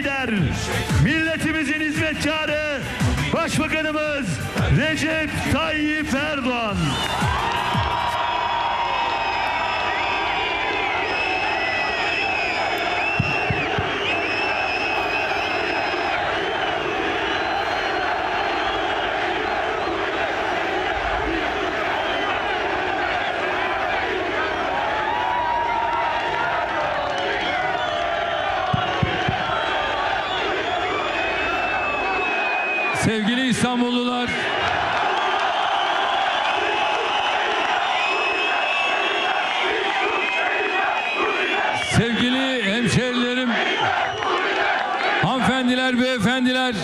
lider, milletimizin hizmetkarı, Başbakanımız Recep Tayyip Erdoğan. İstanbullular, sevgili hemşehrilerim, hanımefendiler, beyefendiler,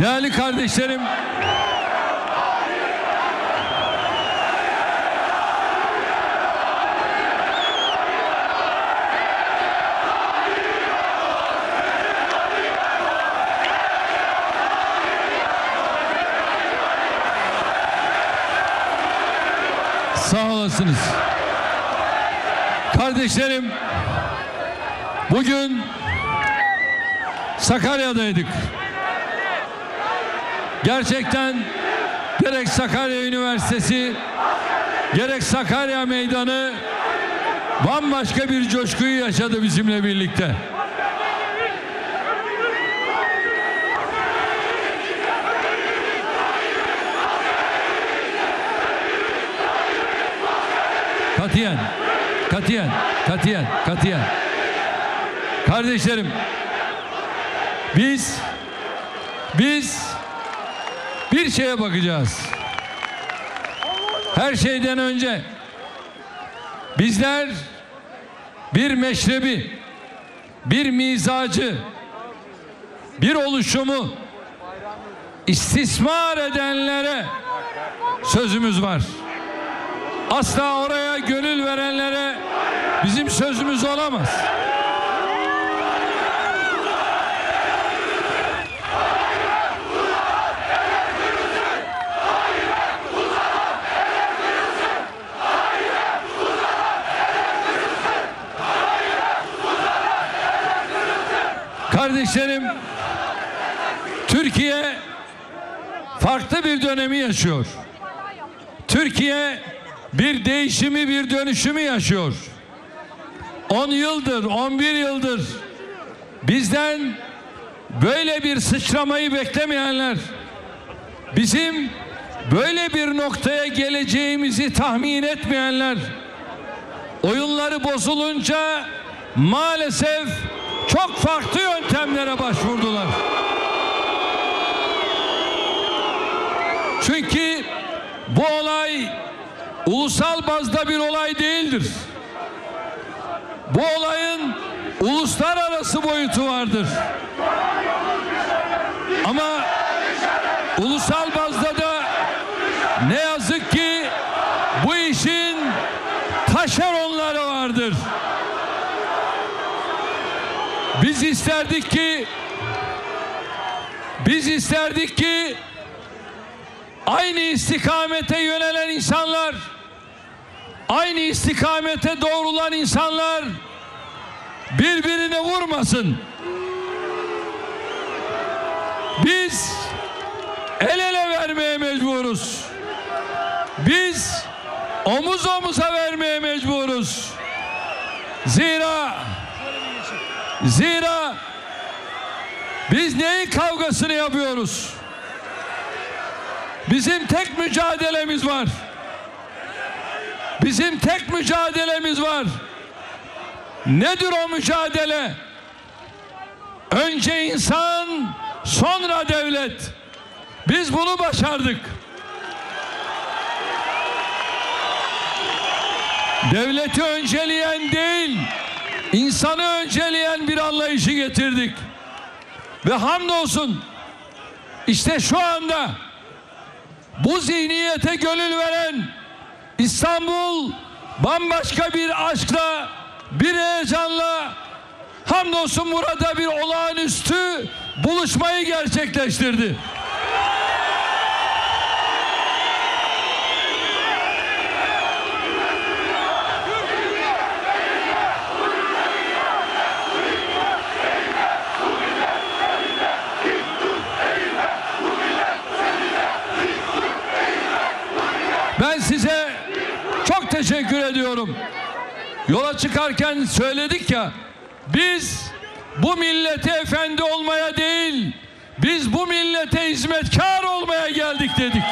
değerli kardeşlerim, Sağ olasınız. Kardeşlerim, bugün Sakarya'daydık. Gerçekten gerek Sakarya Üniversitesi, gerek Sakarya Meydanı bambaşka bir coşkuyu yaşadı bizimle birlikte. Katiyen, katiyen, katiyen, katiyen. Kardeşlerim, biz, biz bir şeye bakacağız. Her şeyden önce bizler bir meşrebi, bir mizacı, bir oluşumu istismar edenlere sözümüz var asla oraya gönül verenlere bizim sözümüz olamaz. Kardeşlerim, Türkiye farklı bir dönemi yaşıyor. Türkiye bir değişimi, bir dönüşümü yaşıyor. 10 yıldır, 11 yıldır bizden böyle bir sıçramayı beklemeyenler, bizim böyle bir noktaya geleceğimizi tahmin etmeyenler, oyunları bozulunca maalesef çok farklı yöntemlere başvurdular. Çünkü bu olay ulusal bazda bir olay değildir. Bu olayın uluslararası boyutu vardır. Ama ulusal bazda da ne yazık ki bu işin taşeronları vardır. Biz isterdik ki biz isterdik ki aynı istikamete yönelen insanlar, aynı istikamete doğrulan insanlar birbirine vurmasın. Biz el ele vermeye mecburuz. Biz omuz omuza vermeye mecburuz. Zira zira biz neyin kavgasını yapıyoruz? Bizim tek mücadelemiz var. Bizim tek mücadelemiz var. Nedir o mücadele? Önce insan, sonra devlet. Biz bunu başardık. Devleti önceleyen değil, insanı önceleyen bir anlayışı getirdik. Ve hamdolsun işte şu anda bu zihniyete gönül veren İstanbul bambaşka bir aşkla, bir heyecanla hamdolsun burada bir olağanüstü buluşmayı gerçekleştirdi. Söylüyorum. Yola çıkarken söyledik ya. Biz bu millete efendi olmaya değil, biz bu millete hizmetkar olmaya geldik dedik.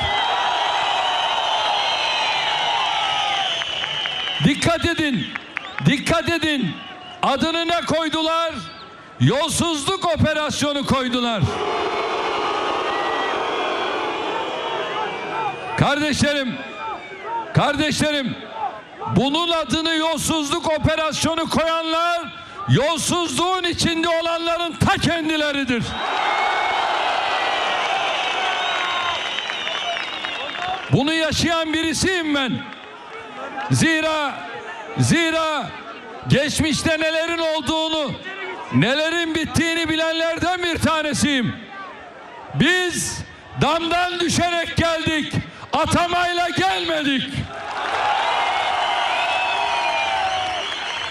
Dikkat edin. Dikkat edin. Adını ne koydular? Yolsuzluk operasyonu koydular. Kardeşlerim, kardeşlerim, bunun adını yolsuzluk operasyonu koyanlar, yolsuzluğun içinde olanların ta kendileridir. Bunu yaşayan birisiyim ben. Zira zira geçmişte nelerin olduğunu, nelerin bittiğini bilenlerden bir tanesiyim. Biz damdan düşerek geldik. Atamayla gelmedik.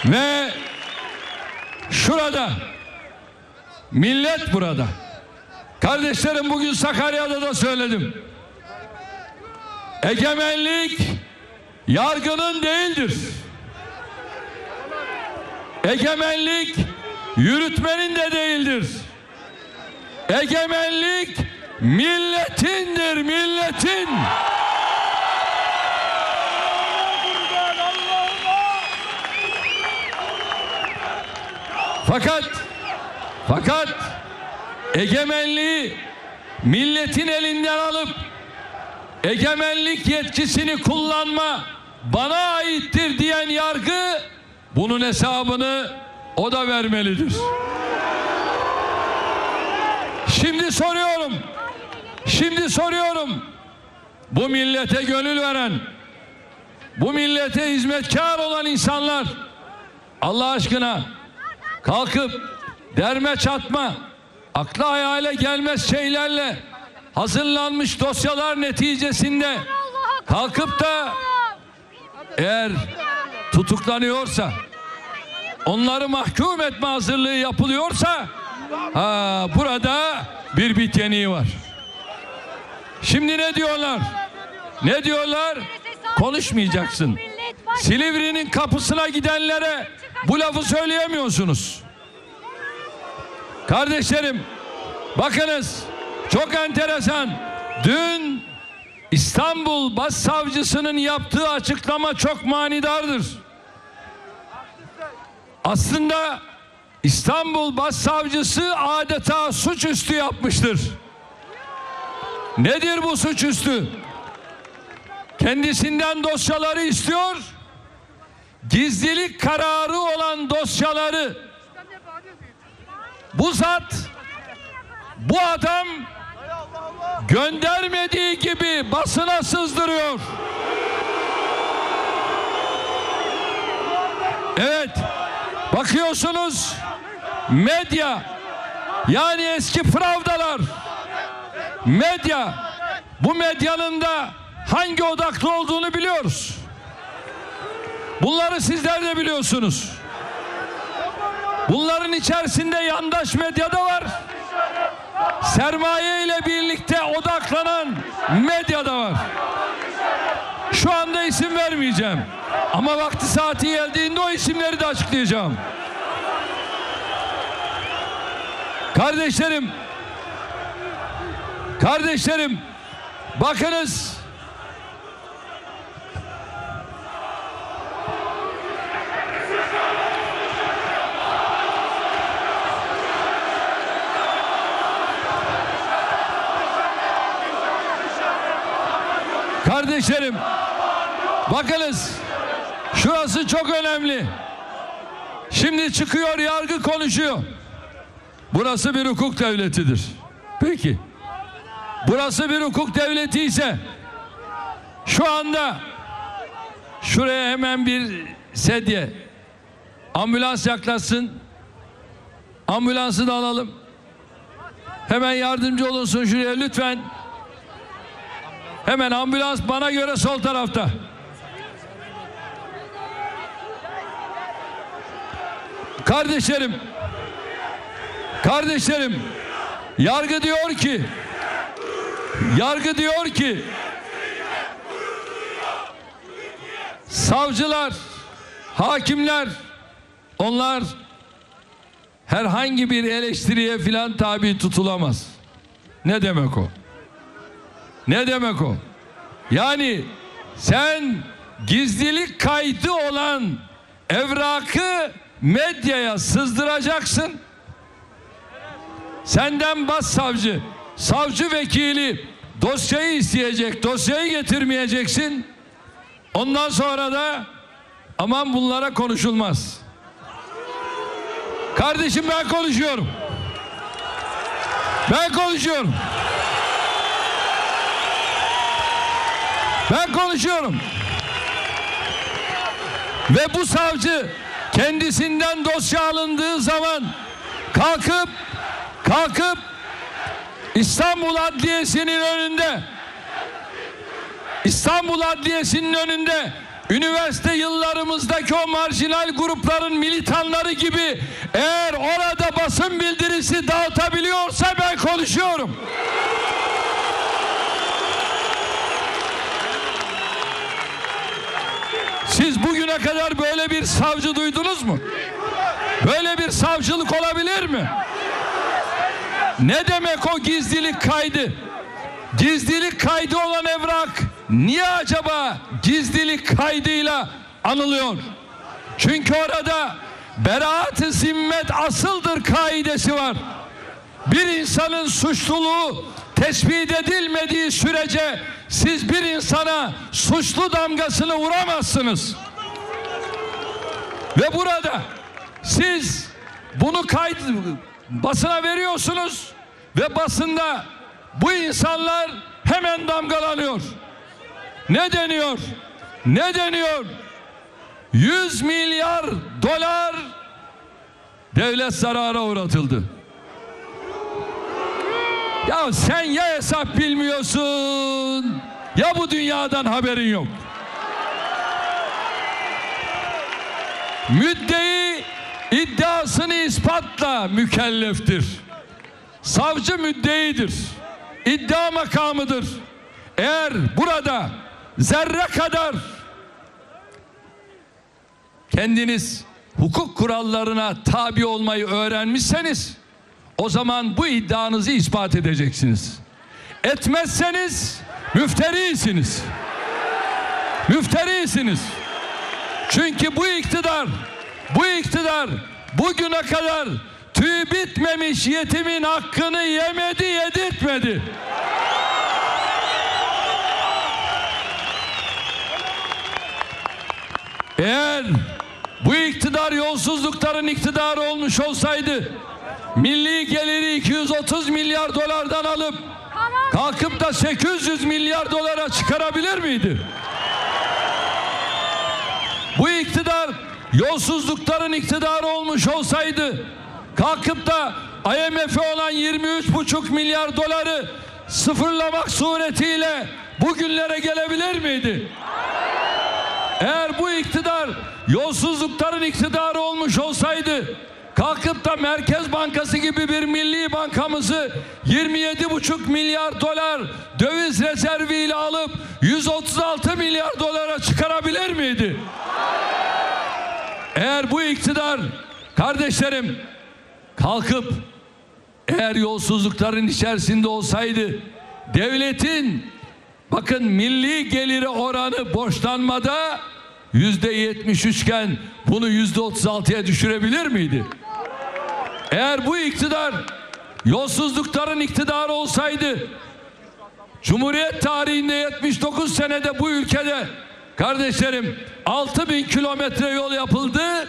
Ve şurada millet burada. Kardeşlerim bugün Sakarya'da da söyledim. Egemenlik yargının değildir. Egemenlik yürütmenin de değildir. Egemenlik milletindir, milletin. Fakat fakat egemenliği milletin elinden alıp egemenlik yetkisini kullanma bana aittir diyen yargı bunun hesabını o da vermelidir. Şimdi soruyorum. Şimdi soruyorum. Bu millete gönül veren, bu millete hizmetkar olan insanlar Allah aşkına kalkıp derme çatma, akla hayale gelmez şeylerle hazırlanmış dosyalar neticesinde kalkıp da eğer tutuklanıyorsa onları mahkum etme hazırlığı yapılıyorsa ha, burada bir biteniği var. Şimdi ne diyorlar? Ne diyorlar? Konuşmayacaksın. Silivri'nin kapısına gidenlere bu lafı söyleyemiyorsunuz. Kardeşlerim bakınız çok enteresan. Dün İstanbul Başsavcısının yaptığı açıklama çok manidardır. Aslında İstanbul Başsavcısı adeta suçüstü yapmıştır. Nedir bu suçüstü? Kendisinden dosyaları istiyor. Gizlilik kararı olan dosyaları bu zat bu adam göndermediği gibi basına sızdırıyor. Evet. Bakıyorsunuz medya yani eski fravdalar medya bu medyanın da hangi odaklı olduğunu biliyoruz. Bunları sizler de biliyorsunuz. Bunların içerisinde yandaş medyada var. Sermaye ile birlikte odaklanan medyada var. Şu anda isim vermeyeceğim. Ama vakti saati geldiğinde o isimleri de açıklayacağım. Kardeşlerim, kardeşlerim, bakınız. Kardeşlerim, bakınız. Şurası çok önemli. Şimdi çıkıyor yargı konuşuyor. Burası bir hukuk devletidir. Peki. Burası bir hukuk devleti ise şu anda şuraya hemen bir sedye ambulans yaklaşsın. Ambulansı da alalım. Hemen yardımcı olunsun şuraya lütfen. Hemen ambulans bana göre sol tarafta. Kardeşlerim, kardeşlerim, yargı diyor ki, yargı diyor ki, savcılar, hakimler onlar herhangi bir eleştiriye filan tabi tutulamaz. Ne demek o? Ne demek o? Yani sen gizlilik kaydı olan evrakı medyaya sızdıracaksın. Senden bas savcı, savcı vekili dosyayı isteyecek, dosyayı getirmeyeceksin. Ondan sonra da aman bunlara konuşulmaz. Kardeşim ben konuşuyorum. Ben konuşuyorum. Ben konuşuyorum. Ve bu savcı kendisinden dosya alındığı zaman kalkıp kalkıp İstanbul Adliyesi'nin önünde İstanbul Adliyesi'nin önünde üniversite yıllarımızdaki o marjinal grupların militanları gibi eğer orada basın bildirisi dağıtabiliyorsa ben konuşuyorum. Siz bugüne kadar böyle bir savcı duydunuz mu? Böyle bir savcılık olabilir mi? Ne demek o gizlilik kaydı? Gizlilik kaydı olan evrak niye acaba gizlilik kaydıyla anılıyor? Çünkü orada beraat-ı zimmet asıldır kaidesi var. Bir insanın suçluluğu tespit edilmediği sürece siz bir insana suçlu damgasını vuramazsınız. Ve burada siz bunu kayıt basına veriyorsunuz ve basında bu insanlar hemen damgalanıyor. Ne deniyor? Ne deniyor? 100 milyar dolar devlet zarara uğratıldı. Ya sen ya hesap bilmiyorsun ya bu dünyadan haberin yok. Müddei iddiasını ispatla mükelleftir. Savcı müddeidir. İddia makamıdır. Eğer burada zerre kadar kendiniz hukuk kurallarına tabi olmayı öğrenmişseniz o zaman bu iddianızı ispat edeceksiniz. Etmezseniz müfterisiniz. Müfterisiniz. Çünkü bu iktidar, bu iktidar bugüne kadar tüy bitmemiş yetimin hakkını yemedi, yedirtmedi. Eğer bu iktidar yolsuzlukların iktidarı olmuş olsaydı milli geliri 230 milyar dolardan alıp kalkıp da 800 milyar dolara çıkarabilir miydi? Bu iktidar yolsuzlukların iktidarı olmuş olsaydı kalkıp da IMF'e olan 23,5 milyar doları sıfırlamak suretiyle bugünlere gelebilir miydi? Eğer bu iktidar yolsuzlukların iktidarı olmuş olsaydı kalkıp da Merkez Bankası gibi bir milli bankamızı 27,5 milyar dolar döviz rezerviyle alıp 136 milyar dolara çıkarabilir miydi? Eğer bu iktidar kardeşlerim kalkıp eğer yolsuzlukların içerisinde olsaydı devletin bakın milli geliri oranı borçlanmada yüzde yetmiş üçken bunu yüzde otuz altıya düşürebilir miydi? Eğer bu iktidar yolsuzlukların iktidarı olsaydı Cumhuriyet tarihinde 79 senede bu ülkede kardeşlerim 6000 kilometre yol yapıldı.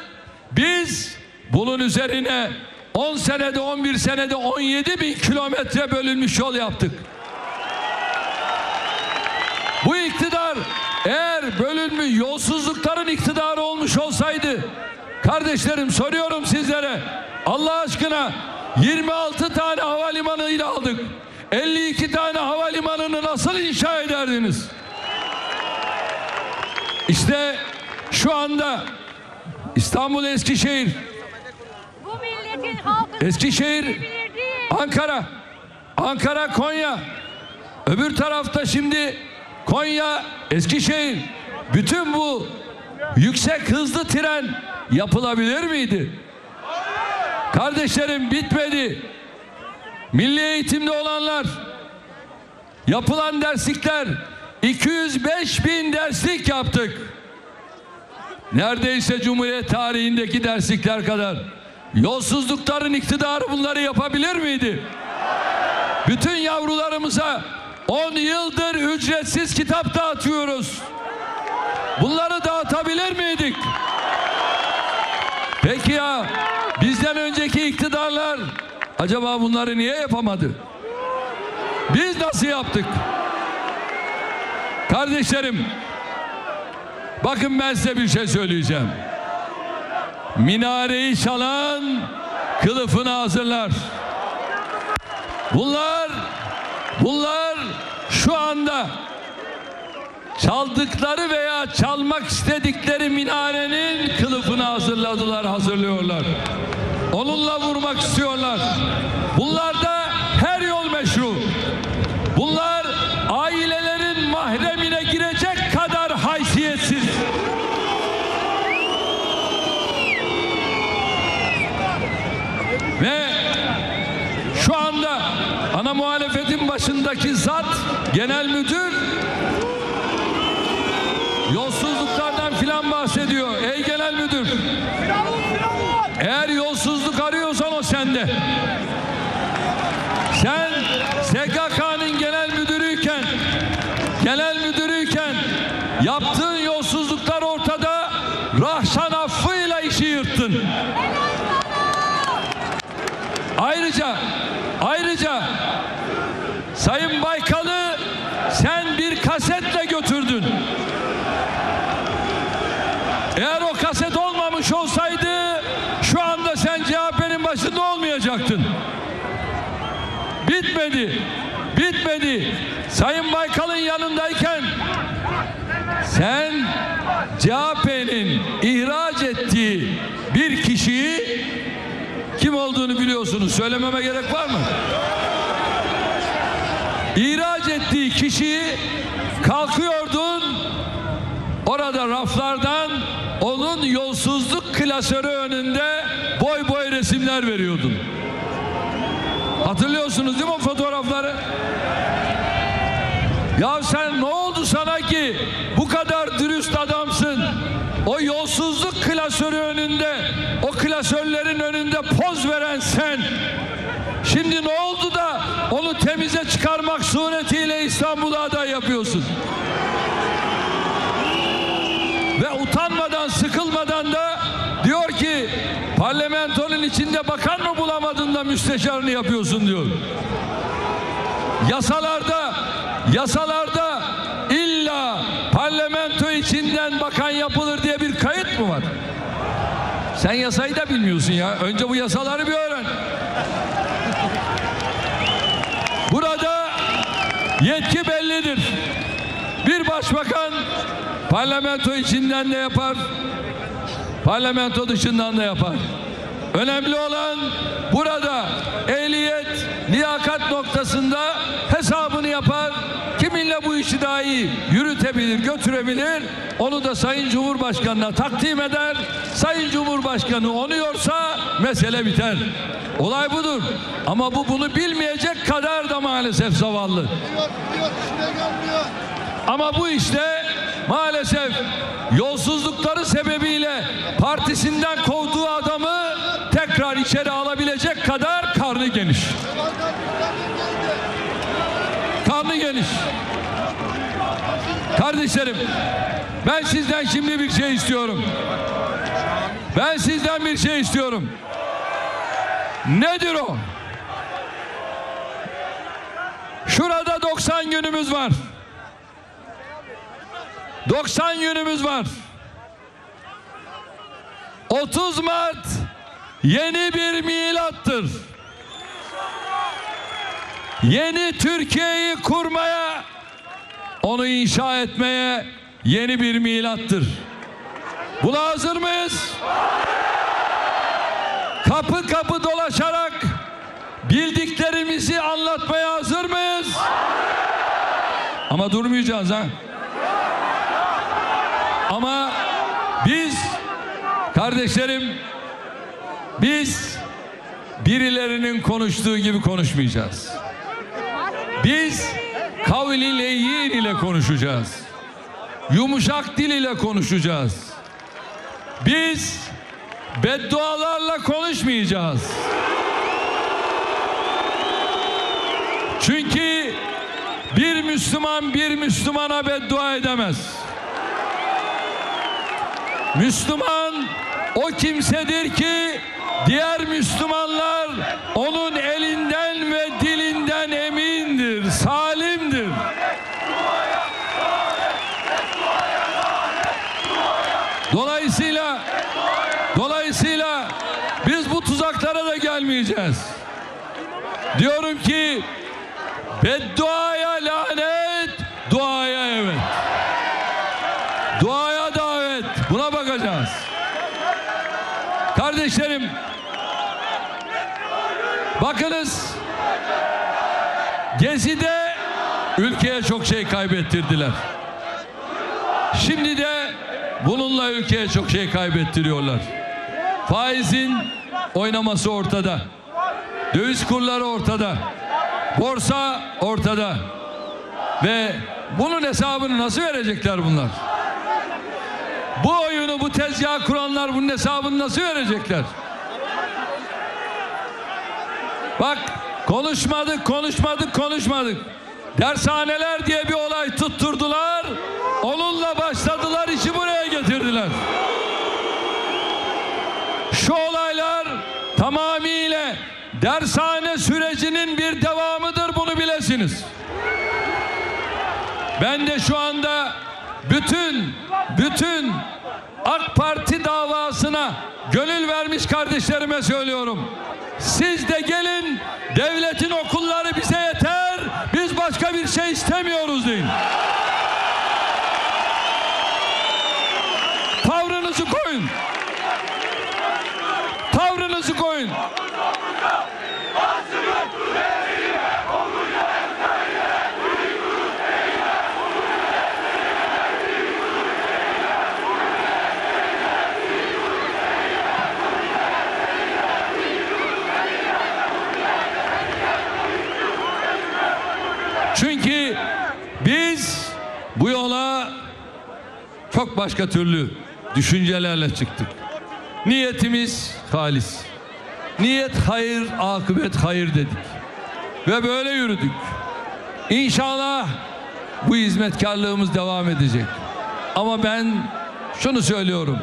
Biz bunun üzerine 10 senede 11 senede 17 bin kilometre bölünmüş yol yaptık. Bu iktidar eğer bölünmüş yolsuzlukların iktidarı olmuş olsaydı kardeşlerim soruyorum sizlere Allah aşkına 26 tane havalimanıyla aldık. 52 tane havalimanını nasıl inşa ederdiniz? İşte şu anda İstanbul Eskişehir, Bu milletin halkı Eskişehir. Ankara, Ankara, Konya. Öbür tarafta şimdi Konya, Eskişehir. Bütün bu yüksek hızlı tren yapılabilir miydi? Kardeşlerim bitmedi. Milli eğitimde olanlar yapılan derslikler 205 bin derslik yaptık. Neredeyse Cumhuriyet tarihindeki derslikler kadar. Yolsuzlukların iktidarı bunları yapabilir miydi? Bütün yavrularımıza 10 yıldır ücretsiz kitap dağıtıyoruz. Bunları dağıtabilir miydik? Peki ya iktidarlar acaba bunları niye yapamadı? Biz nasıl yaptık? Kardeşlerim bakın ben size bir şey söyleyeceğim. Minareyi çalan kılıfını hazırlar. Bunlar bunlar şu anda çaldıkları veya çalmak istedikleri minarenin kılıfını hazırladılar, hazırlıyorlar. Onunla vurmak istiyorlar. Bunlarda her yol meşru. Bunlar ailelerin mahremine girecek kadar haysiyetsiz. Ve şu anda ana muhalefetin başındaki zat genel müdür yolsuzluklardan filan bahsediyor. Ey genel müdür. Eğer yolsuzluk arıyorsan o sende. Sen SGK'nın genel müdürüyken genel müdürüyken yaptığın yolsuzluklar ortada rahşan affıyla yırttın. Ayrıca ayrıca Sayın Baykal'ı sen bir kasetle götürdün. Eğer o kaset olmamış olsaydı şu anda sen CHP'nin başında olmayacaktın. Bitmedi. Bitmedi. Sayın Baykal'ın yanındayken sen CHP'nin ihraç ettiği bir kişiyi kim olduğunu biliyorsunuz. Söylememe gerek var mı? İhraç ettiği kişiyi kalkıyordun orada raflardan onun yolsuzluk klasörü önünde boy boy resimler veriyordun. Hatırlıyorsunuz değil mi o fotoğrafları? Ya sen ne oldu sana ki bu kadar dürüst adamsın? O yolsuzluk klasörü önünde, o klasörlerin önünde poz veren sen. Şimdi ne oldu da onu temize çıkarmak suretiyle İstanbul'a aday yapıyorsun? Ve utanmadan, sıkılmadan da diyor ki parlamentonun içinde bakan mı bulamadın da müsteşarını yapıyorsun diyor. Yasalarda, yasalarda illa parlamento içinden bakan yapılır diye bir kayıt mı var? Sen yasayı da bilmiyorsun ya. Önce bu yasaları bir öğren. Burada yetki bellidir. Bir başbakan parlamento içinden de yapar, parlamento dışından da yapar. Önemli olan burada ehliyet, liyakat noktasında. Kiminle bu işi daha iyi yürütebilir, götürebilir. Onu da Sayın Cumhurbaşkanı'na takdim eder. Sayın Cumhurbaşkanı onu yorsa mesele biter. Olay budur. Ama bu bunu bilmeyecek kadar da maalesef zavallı. Ama bu işte maalesef yolsuzlukları sebebiyle partisinden kovduğu adamı tekrar içeri alabilecek kadar karnı geniş. Karnı geniş. Kardeşlerim ben sizden şimdi bir şey istiyorum. Ben sizden bir şey istiyorum. Nedir o? Şurada 90 günümüz var. 90 günümüz var. 30 Mart yeni bir milattır. Yeni Türkiye'yi kurmaya, onu inşa etmeye yeni bir milattır. Buna hazır mıyız? Kapı kapı dolaşarak bildiklerimizi anlatmaya hazır mıyız? Ama durmayacağız ha. Ama Biz kardeşlerim biz birilerinin konuştuğu gibi konuşmayacağız. Biz kavli leyyin ile konuşacağız. Yumuşak dil ile konuşacağız. Biz beddualarla konuşmayacağız. Çünkü bir Müslüman bir Müslümana beddua edemez. Müslüman o kimsedir ki diğer Müslümanlar onun tuzaklara da gelmeyeceğiz. Diyorum ki bedduaya lanet, duaya evet. Duaya davet. Buna bakacağız. Kardeşlerim bakınız Gezi'de ülkeye çok şey kaybettirdiler. Şimdi de bununla ülkeye çok şey kaybettiriyorlar. Faizin oynaması ortada. Döviz kurları ortada. Borsa ortada. Ve bunun hesabını nasıl verecekler bunlar? Bu oyunu, bu tezgah kuranlar bunun hesabını nasıl verecekler? Bak konuşmadık, konuşmadık, konuşmadık. Dershaneler diye bir olay tutturdular. Onunla başladılar, işi buraya getirdiler. Şu olaylar tamamıyla dershane sürecinin bir devamıdır bunu bilesiniz. Ben de şu anda bütün bütün AK Parti davasına gönül vermiş kardeşlerime söylüyorum. Siz de gelin devletin okulları bize yeter. Biz başka bir şey istemiyoruz deyin. Tavrınızı koyun. Tavrınızı koyun. Çünkü biz bu yola çok başka türlü düşüncelerle çıktık. Niyetimiz halis. Niyet hayır, akıbet hayır dedik. Ve böyle yürüdük. İnşallah bu hizmetkarlığımız devam edecek. Ama ben şunu söylüyorum.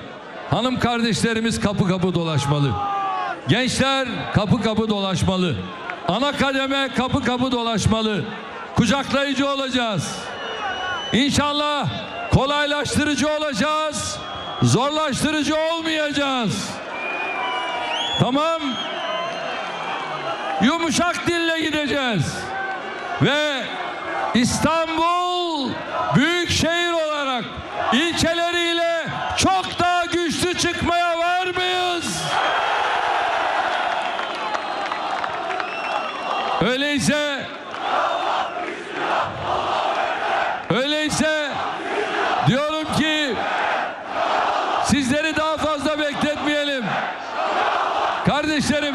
Hanım kardeşlerimiz kapı kapı dolaşmalı. Gençler kapı kapı dolaşmalı. Ana kademe kapı kapı dolaşmalı. Kucaklayıcı olacağız. İnşallah kolaylaştırıcı olacağız. Zorlaştırıcı olmayacağız. Tamam. Yumuşak dille gideceğiz. Ve İstanbul büyük şehir olarak ilçeleriyle çok daha güçlü çıkmaya var mıyız? Öyleyse Öyleyse diyorum ki sizleri daha fazla bekletmeyelim. Kardeşlerim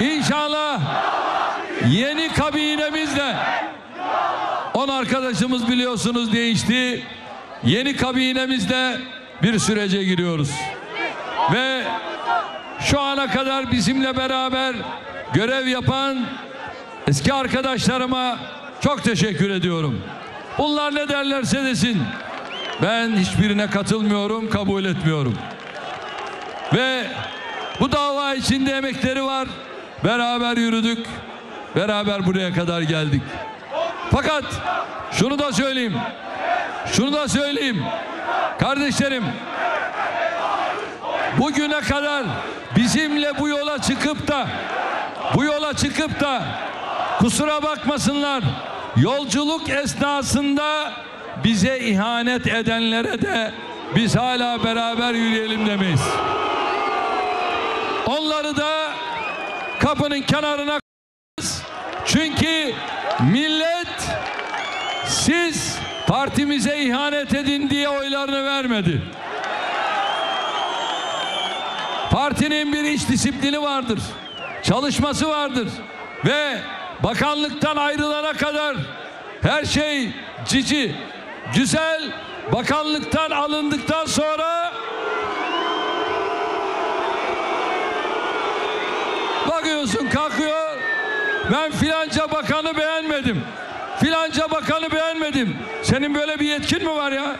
inşallah yeni kabinemizle 10 arkadaşımız biliyorsunuz değişti. Yeni kabinemizle bir sürece giriyoruz. Ve şu ana kadar bizimle beraber görev yapan eski arkadaşlarıma çok teşekkür ediyorum. Bunlar ne derlerse desin. Ben hiçbirine katılmıyorum, kabul etmiyorum. Ve bu dava içinde emekleri var. Beraber yürüdük. Beraber buraya kadar geldik. Fakat şunu da söyleyeyim. Şunu da söyleyeyim. Kardeşlerim bugüne kadar bizimle bu yola çıkıp da bu yola çıkıp da kusura bakmasınlar yolculuk esnasında bize ihanet edenlere de biz hala beraber yürüyelim demeyiz. Onları da kapının kenarına çünkü millet siz partimize ihanet edin diye oylarını vermedi. Partinin bir iş disiplini vardır. Çalışması vardır. Ve bakanlıktan ayrılana kadar her şey cici, güzel. Bakanlıktan alındıktan sonra bakıyorsun kalkıyor. Ben filanca bakanı beğenmedim. Filanca bakanı beğenmedim. Senin böyle bir yetkin mi var ya?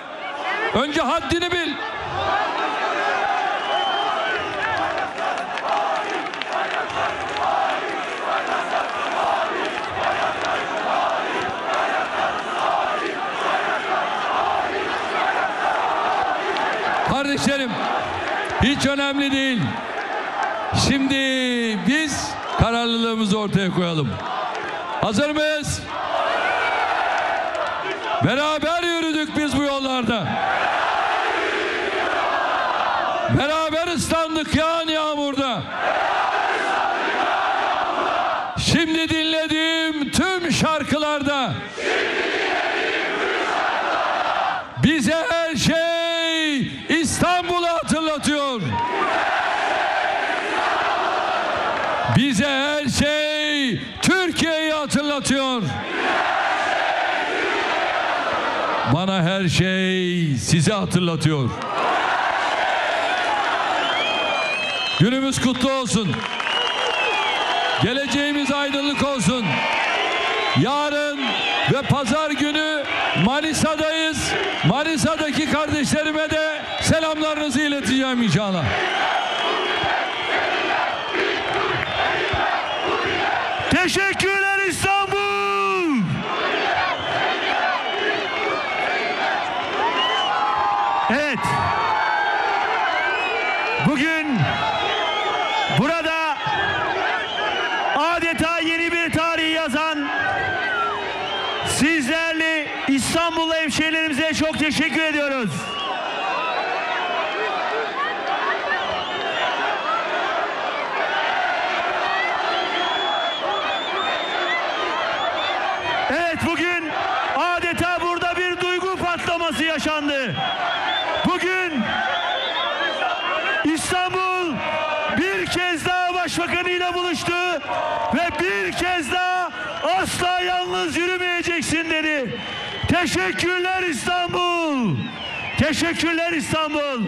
Önce haddini bil. Kardeşlerim hiç önemli değil. Şimdi biz kararlılığımızı ortaya koyalım. Hazır mıyız? Beraber yürüdük biz bu yollarda. Beraber ıslandık yağan yağmurda. Şimdi dinlediğim tüm şarkılarda bize her şey İstanbul'u hatırlatıyor. Bize her şey Türkiye'yi hatırlatıyor. Bana her sizi hatırlatıyor. Günümüz kutlu olsun. Geleceğimiz aydınlık olsun. Yarın ve pazar günü Manisa'dayız. Manisa'daki kardeşlerime de selamlarınızı ileteceğim inşallah. Teşekkürler İstanbul. Evet. Teşekkürler İstanbul. Teşekkürler İstanbul.